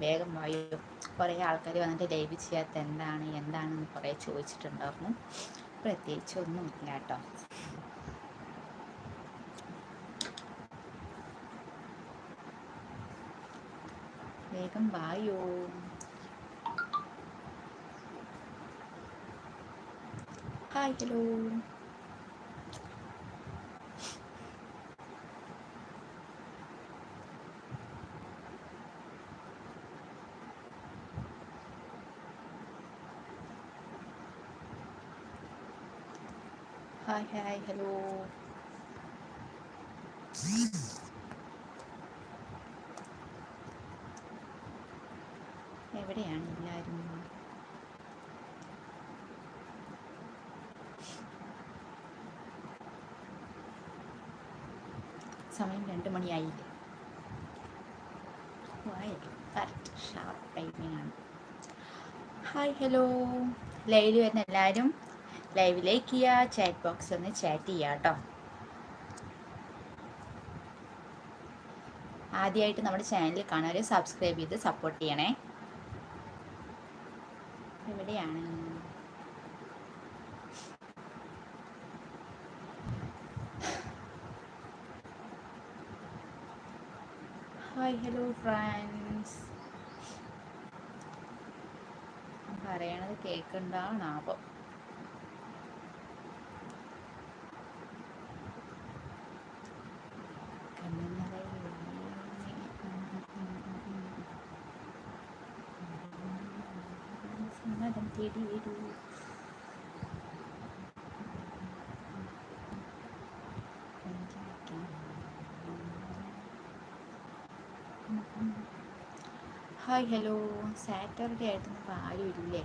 വേഗം വായു. കുറേ ആൾക്കാർ വന്നിട്ട് ലൈവ് ചെയ്യാത്ത എന്താണ് എന്താണെന്ന് കുറേ ചോദിച്ചിട്ടുണ്ടായിരുന്നു. പ്രത്യേകിച്ച് ഒന്നും ഇല്ല കേട്ടോ. വേഗം വായോ. Hi hello. Hi hi hello എവിടെയാണ് എല്ലാവരും സമയം രണ്ട് മണിയായില്ലേ? ഹായ് ഹലോ ലൈവിൽ വരുന്ന എല്ലാവരും ലൈവിലേക്ക് ചെയ്യുക ചാറ്റ് ബോക്സ് ഒന്ന് ചാറ്റ് ചെയ്യുക കേട്ടോ. ആദ്യമായിട്ട് നമ്മുടെ ചാനൽ കാണാൻ സബ്സ്ക്രൈബ് ചെയ്ത് സപ്പോർട്ട് ചെയ്യണേ. എവിടെയാണ് ഹായ് ഹലോ ഫ്രണ്ട്സ് പറയണത് കേൾക്കണ്ടാണാവോ സമ്മതം തേടി വരൂ ഹായ് ഹലോ സാറ്റർഡേ ആയിട്ട് ഇപ്പോൾ ആരും ഇല്ലേ?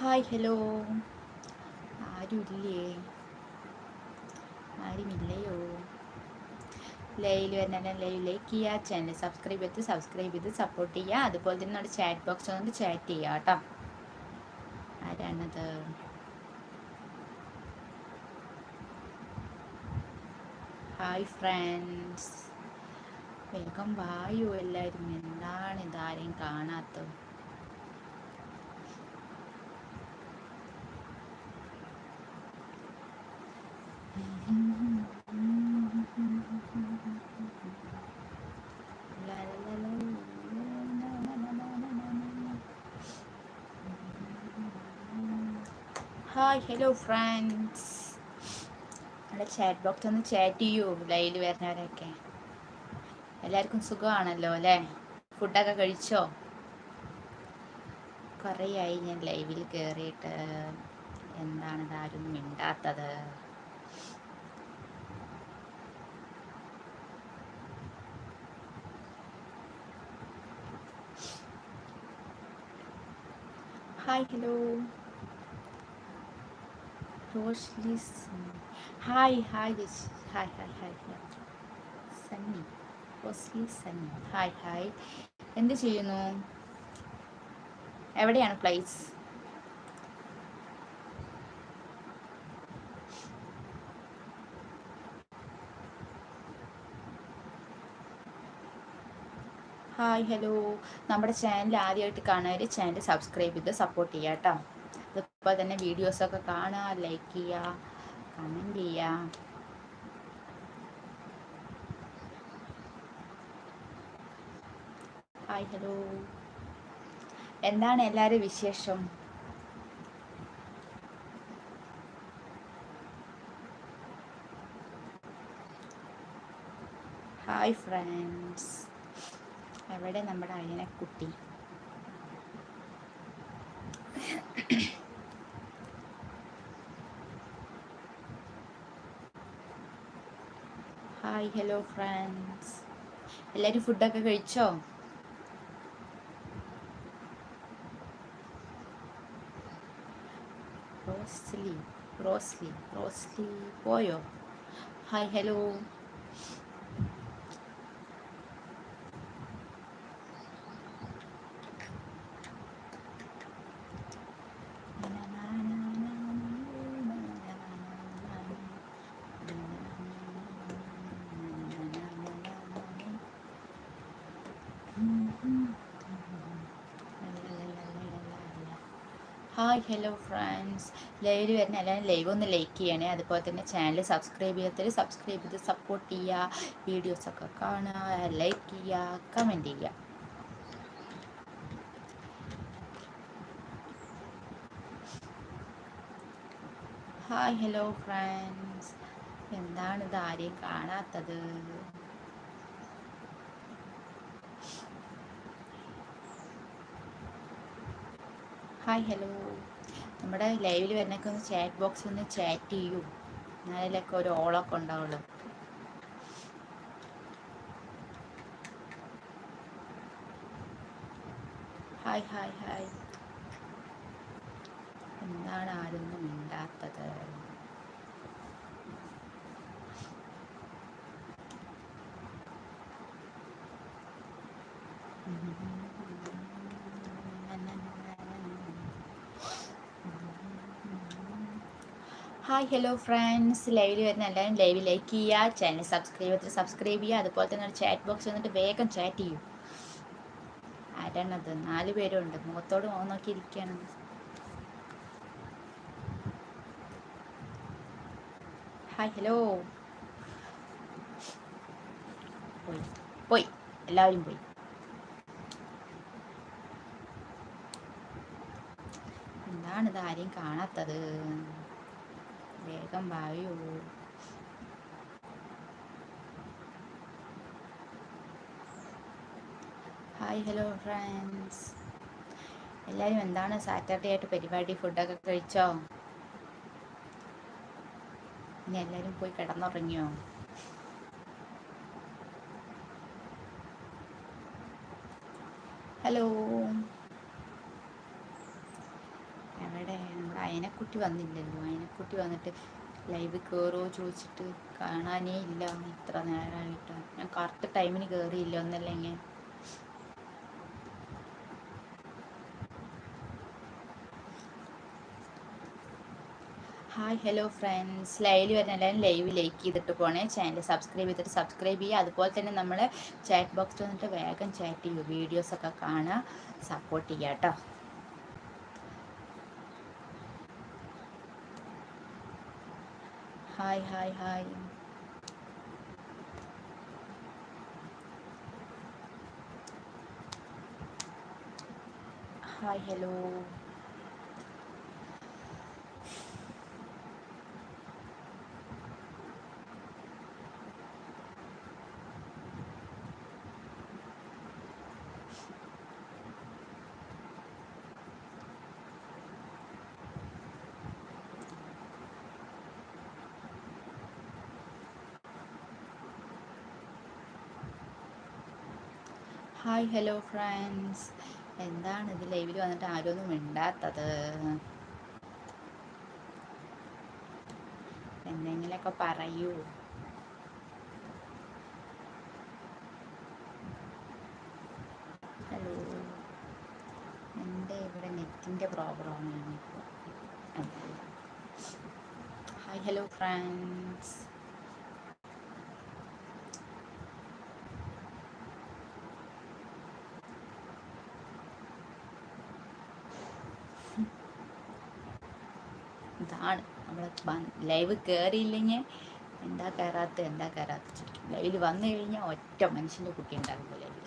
Hi hello. ആരുമില്ലേ? ആരുമില്ലയോ? ലൈവിൽ വരുന്ന ലൈവ് ലൈക്ക് ചെയ്യുക ചാനൽ സബ്സ്ക്രൈബ് ചെയ്ത് സബ്സ്ക്രൈബ് ചെയ്ത് സപ്പോർട്ട് ചെയ്യുക. അതുപോലെ തന്നെ നമ്മുടെ ചാറ്റ് ബോക്സ് വന്നിട്ട് ചാറ്റ് ചെയ്യുക കേട്ടോ. ആരാണത്? Hi friends. വേഗം വായു എല്ലാവരും. എന്താണ് ഇതാരെയും കാണാത്തത്? ഹായ് ഹലോ ഫ്രണ്ട്സ് നമ്മുടെ ചാറ്റ് ബോക്സ് ഒന്ന് ചാറ്റ് ചെയ്യൂ. ലൈവിൽ വരുന്നവരൊക്കെ. എല്ലാവർക്കും സുഖമാണല്ലോ അല്ലേ? ഫുഡൊക്കെ കഴിച്ചോ? കുറേ ആയി ഞാൻ ലൈവിൽ കയറിയിട്ട് എന്താണ് ഇതാരും മിണ്ടാത്തത്? Hi hello Rosely hi hi hi hi hi hi Sunny Rosely Sunny hi hi എന്ത് ചെയ്യുന്നു? എവിടെയാണ് പ്ലേസ് ഹായ് ഹലോ നമ്മുടെ ചാനൽ ആദ്യമായിട്ട് കാണാൻ ചാനൽ സബ്സ്ക്രൈബ് ചെയ്ത് സപ്പോർട്ട് ചെയ്യുക കേട്ടോ അതുപോലെ തന്നെ വീഡിയോസൊക്കെ കാണുക ലൈക്ക് ചെയ്യുക കമന്റ് ചെയ്യുക ഹായ് ഹലോ എന്താണ് എല്ലാവരും വിശേഷം? ഹായ് ഫ്രണ്ട്സ് എവിടെ നമ്മുടെ അയനക്കുട്ടി ഹായ് ഹലോ ഫ്രണ്ട്സ് എല്ലാവരും ഫുഡൊക്കെ കഴിച്ചോ? റോസ്ലി റോസ്ലി റോസ്ലി പോയോ? Hi hello hi hello friends ലൈവിൽ വരുന്ന എല്ലാവരും ലൈവ് ഒന്ന് ലൈക്ക് ചെയ്യണേ. അതുപോലെ തന്നെ ചാനൽ സബ്സ്ക്രൈബ് ചെയ്യാത്തവർ സബ്സ്ക്രൈബ് ചെയ്ത് സപ്പോർട്ട് ചെയ്യുക വീഡിയോസൊക്കെ കാണുക ലൈക്ക് ചെയ്യുക കമന്റ് ചെയ്യുക ഹായ് ഹലോ ഫ്രണ്ട്സ് എന്താണ് ഇത് ആരെയും കാണാത്തത്? ഹായ് ഹലോ നമ്മുടെ ലൈവിൽ വരുന്നൊക്കെ ഒന്ന് ചാറ്റ് ബോക്സിൽ ഒന്ന് ചാറ്റ് ചെയ്യൂ. എന്നാലൊക്കെ ഒരു ഓളൊക്കെ ഉണ്ടാവുള്ളൂ. ഹായ് ഹായ് ഹായ് എന്താണ് ആരൊന്നും മിണ്ടാത്തത്? ഹായ് ഹലോ ഫ്രണ്ട്സ് ലൈവിൽ വരുന്ന എല്ലാവരും ലൈവ് ലൈക്ക് ചെയ്യുക ചാനൽ സബ്സ്ക്രൈബ് ചെയ്ത് സബ്സ്ക്രൈബ് ചെയ്യുക. അതുപോലെ തന്നെ ഒരു ചാറ്റ് ബോക്സ് വന്നിട്ട് വേഗം ചാറ്റ് ചെയ്യും. ആരാണത്? നാല് പേരുണ്ട്. മുഖത്തോട് മുഖം നോക്കി ഇരിക്കുകയാണ് ഹായ് ഹലോ പോയി. പോയി. എല്ലാവരും പോയി. എന്താണിത് ആരെയും കാണാത്തത്? വേഗം വായൂ ഹായ് ഹലോ ഫ്രണ്ട്സ് എല്ലാവരും എന്താണ് സാറ്റർഡേ ആയിട്ട് പരിപാടി? ഫുഡൊക്കെ കഴിച്ചോ? ഇനി എല്ലാവരും പോയി കിടന്നുറങ്ങിയോ? ഹലോ എവിടെ നമ്മുടെ അയനക്കുട്ടി വന്നില്ലല്ലോ. അയനക്കുട്ടി വന്നിട്ട് ലൈവ് കയറുമോ ചോദിച്ചിട്ട് കാണാനേ ഇല്ല. ഇത്ര നേരമായിട്ട് ഞാൻ കറക്റ്റ് ടൈമിന് കയറിയില്ല ഒന്നല്ലെങ്കിൽ ഹായ് ഹലോ ഫ്രണ്ട്സ് ലൈവിൽ വരുന്ന എല്ലാവരും ലൈവ് ലൈക്ക് ചെയ്തിട്ട് പോണേ. ചാനൽ സബ്സ്ക്രൈബ് ചെയ്തിട്ട് സബ്സ്ക്രൈബ് ചെയ്യുക. അതുപോലെ തന്നെ നമ്മൾ ചാറ്റ് ബോക്സിൽ വന്നിട്ട് വേഗം ചാറ്റ് ചെയ്യുക വീഡിയോസൊക്കെ കാണുക. സപ്പോർട്ട് ചെയ്യുക കേട്ടോ hi hi hi hi hello hi hello friends എന്താണ് ഇത്? ലൈവിൽ വന്നിട്ട് ആരൊന്നും മിണ്ടാത്തത്? എന്തെങ്കിലുമൊക്കെ പറയൂ. ഹലോ എന്റെ ഇവിടെ നെറ്റിന്റെ പ്രോബ്ലമാണ് ഹായ് ഹലോ ഫ്രണ്ട്സ് ആണ് നമ്മൾ ലൈവ് കയറിയില്ലെങ്കിൽ എന്താ കയറാത്ത എന്താ കയറാത്ത ലൈവിൽ വന്നു കഴിഞ്ഞാൽ ഒറ്റ മനുഷ്യന്റെ കുട്ടി ഉണ്ടാകുമ്പോൾ ലൈവിൽ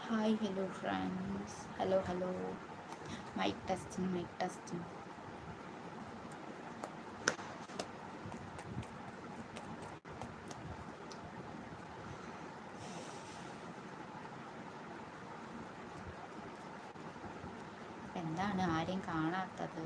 hi hello friends hello hello mike testing mike testing എന്താണ് ആരെയും കാണാത്തത്.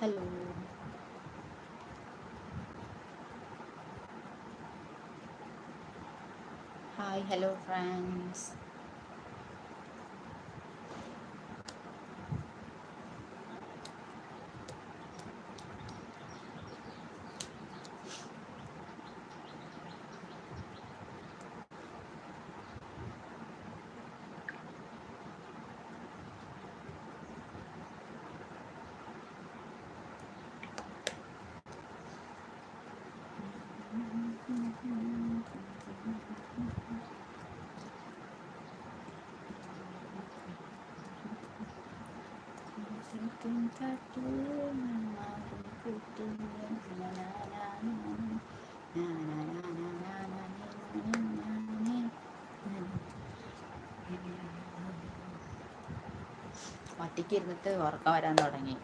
ഹലോ. Hi hello friends. ഒറ്റയ്ക്ക് ഇരുന്നിട്ട് ഉറക്കം വരാൻ തുടങ്ങി.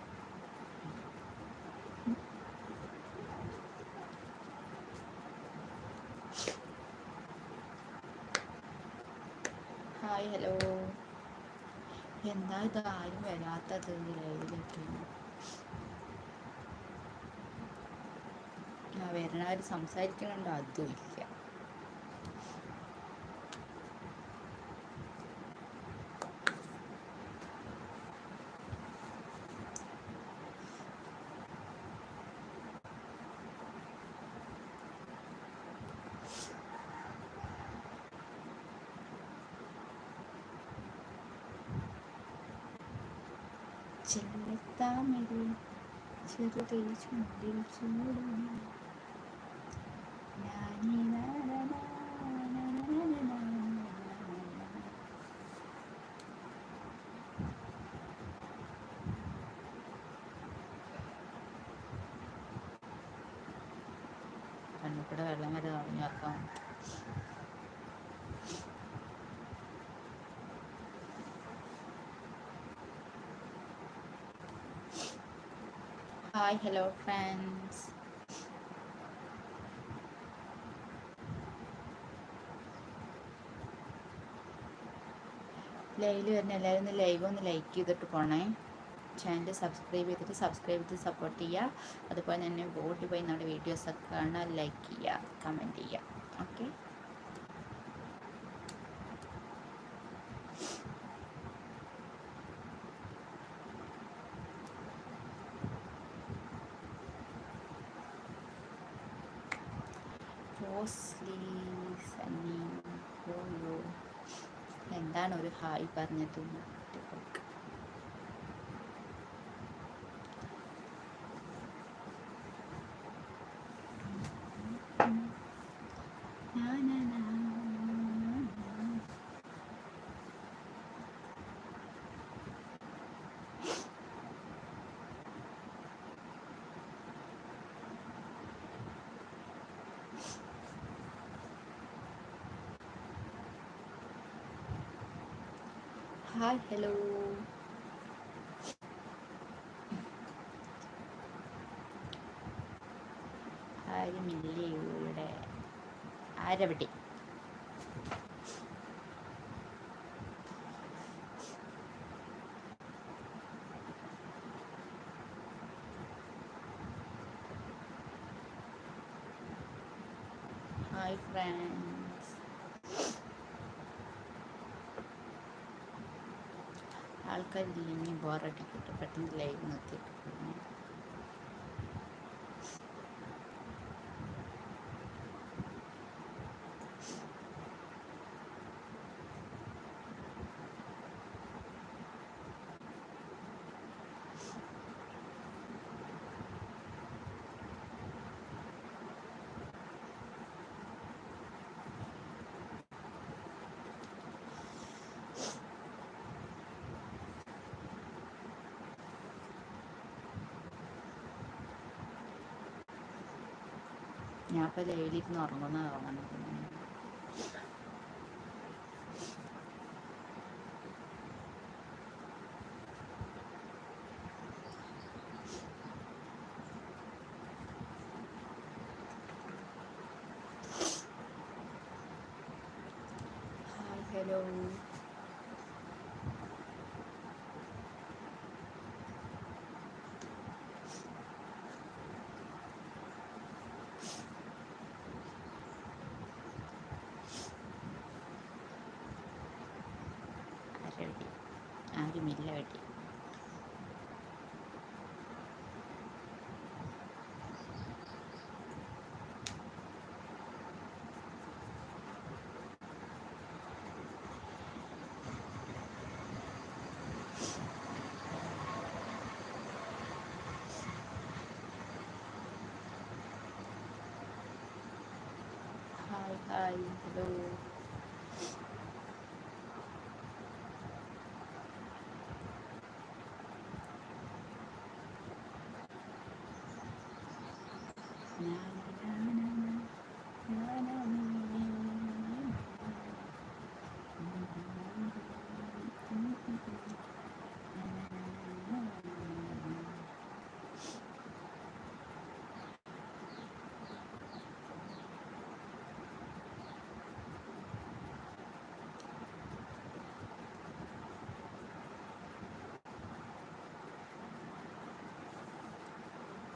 ഹായ് ഹലോ എന്താ ഇത് ആരും വരാത്തത്? ലൈവിലേക്ക് വരണവർ സംസാരിക്കണുണ്ടോ അതും ഇല്ല. ചെല്ലത്താമൊരു ചെറുതേ ചുണ്ടിൽ കണ്ണിക്കൂടെ വെള്ളം വരെ തുടങ്ങി വെക്കാം. ഹായ് ഹലോ ഫ്രണ്ട്സ് ലൈവിൽ വരുന്ന എല്ലാവരും ഒന്ന് ലൈവ് ഒന്ന് ലൈക്ക് ചെയ്തിട്ട് പോണേ. ചാനൽ സബ്സ്ക്രൈബ് ചെയ്തിട്ട് സബ്സ്ക്രൈബ് ചെയ്ത് സപ്പോർട്ട് ചെയ്യുക. അതുപോലെ തന്നെ വോട്ട് പോയി നമ്മുടെ വീഡിയോസൊക്കെ കാണാൻ ലൈക്ക് ചെയ്യുക കമന്റ് ചെയ്യുക. ഓക്കെ എന്താണ് ഒരു ഹായ് പറഞ്ഞത്? ഹായ് ഹലോ ആരുമില്ലേ ഇവിടെ. ആരവിടെ ഹായ് ഫ്രണ്ട്സ് ആൾക്കാരില്ലെങ്കിൽ ബോറടിക്കട്ടെ. പെട്ടെന്ന് ലൈവ് നിർത്തിയിട്ട് പോകണം ഞാൻ ഇപ്പോൾ ലൈവിലിരുന്ന് ഉറങ്ങുന്ന തോന്നുന്നത് ഹലോ ആരുമില്ല വെട്ടി hi hi hello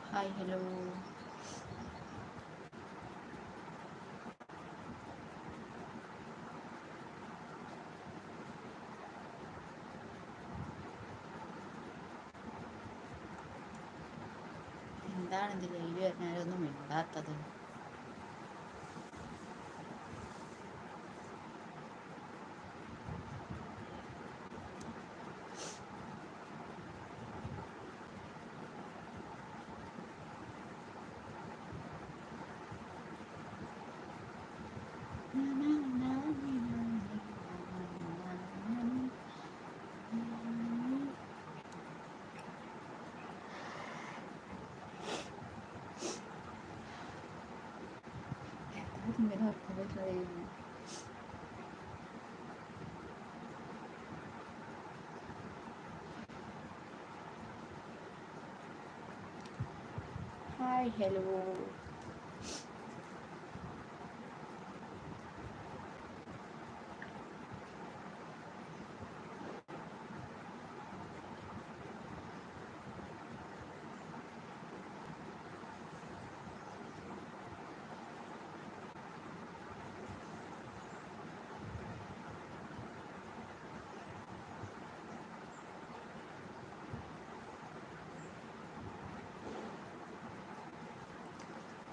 hi hello എന്താണ് ഇത് ലൈവ് വരുന്നവരൊന്നും മിണ്ടാത്തത്. ഇങ്ങനെ ഉറക്കം വരുന്നത് hi hello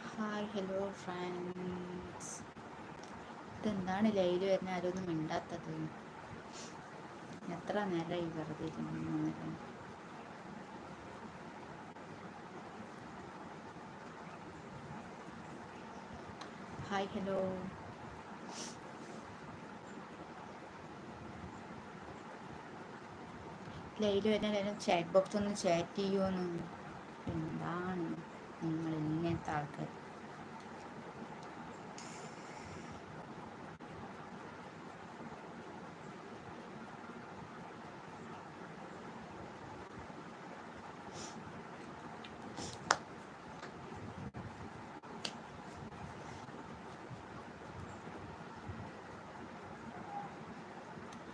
hi hello friends ഇതെന്താണ് ലൈവ് വരുന്ന ആരൊന്നും മിണ്ടാത്തത്? എത്ര നേരമായി വെറുതെ ഹായ് ഹലോ ലൈവ് വരുന്ന ചാറ്റ് ബോക്സ് ഒന്ന് ചാറ്റ് ചെയ്യുമോ എന്താണ് നിങ്ങൾ ഇങ്ങനത്തെ ആൾക്കാർ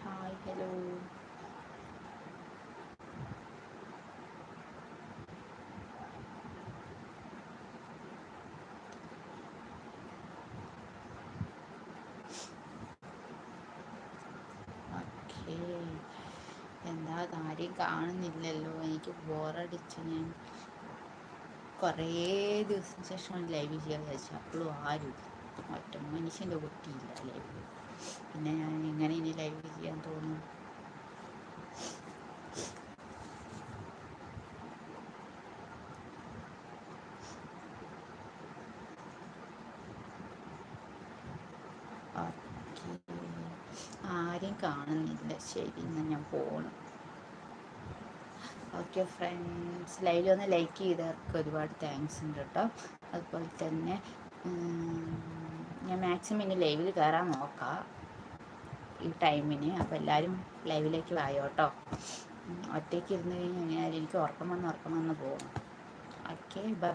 ഹായ് ഹലോ ഓക്കേ എന്താ കാര്യം കാണുന്നില്ലല്ലോ. എനിക്ക് ബോറടിച്ച് ഞാൻ കുറേ ദിവസത്തിന് ശേഷം ലൈവ് ചെയ്യാൻ വിചാരിച്ചു. അപ്പോഴും ആരും ഒറ്റ മനുഷ്യന്റെ കുട്ടിയില്ല ലൈവ് പിന്നെ ഞാൻ എങ്ങനെ ഇനി ലൈവ് ചെയ്യാൻ തോന്നും? ആരെയും കാണുന്നില്ല. ശരി എന്നാൽ ഞാൻ പോകണം ഓക്കെ ഫ്രണ്ട്സ് ലൈവിൽ ഒന്ന് ലൈക്ക് ചെയ്തവർക്ക് ഒരുപാട് താങ്ക്സ് ഉണ്ട് കേട്ടോ അതുപോലെ തന്നെ ഞാൻ മാക്സിമം ഇനി ലൈവിൽ കയറാൻ നോക്കാം. ഈ ടൈമിന് അപ്പോൾ എല്ലാവരും ലൈവിലേക്ക് വായോ കേട്ടോ ഒറ്റയ്ക്ക് ഇരുന്ന് കഴിഞ്ഞാൽ എനിക്ക് ഉറക്കം വന്ന് ഉറക്കം വന്ന് പോകും. Okay bye